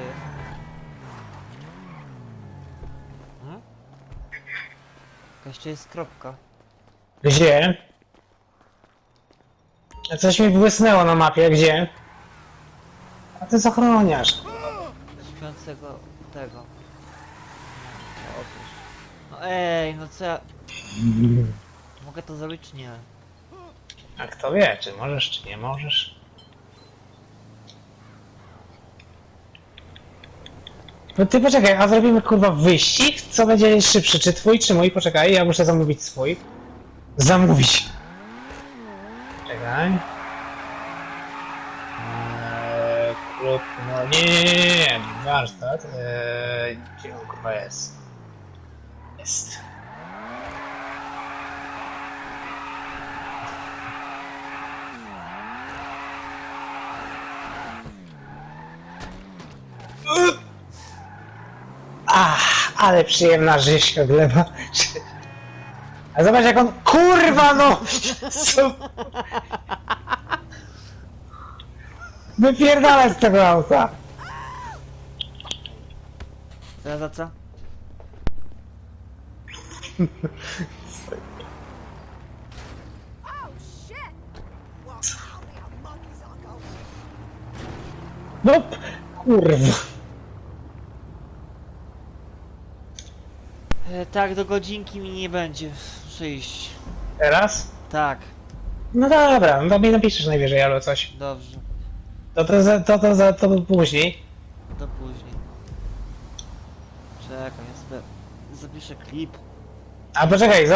jest? Hmm? Jest kropka. Gdzie? Coś mi błysnęło na mapie, gdzie? A ty co chroniasz? Śpiącego tego. No. No ej, no co ja... Mm. Mogę to zrobić czy nie? A kto wie, czy możesz, czy nie możesz? No ty poczekaj, a zrobimy kurwa wyścig? Co będzie szybszy, czy twój, czy mój? Poczekaj, ja muszę zamówić swój. Zamówić. Czekaj. Eee, klub, no nie, nie, nie, nie, warsztat. Eee, gdzie on kurwa jest? Jest. Ach, ale przyjemna żyć odlewa. A zobacz jak on... Kurwa no! Co? Wypierdalaj z tego auta! Teraz za co? Oh shit! Well, monkey's. No, kurwa. Tak, do godzinki mi nie będzie. Iść. Teraz? Tak, No dobra, no to mi napiszesz najwyżej albo coś. dobrze. To to, za, to, to, za, to później. To później. Czekaj, ja sobie zapiszę klip. A poczekaj,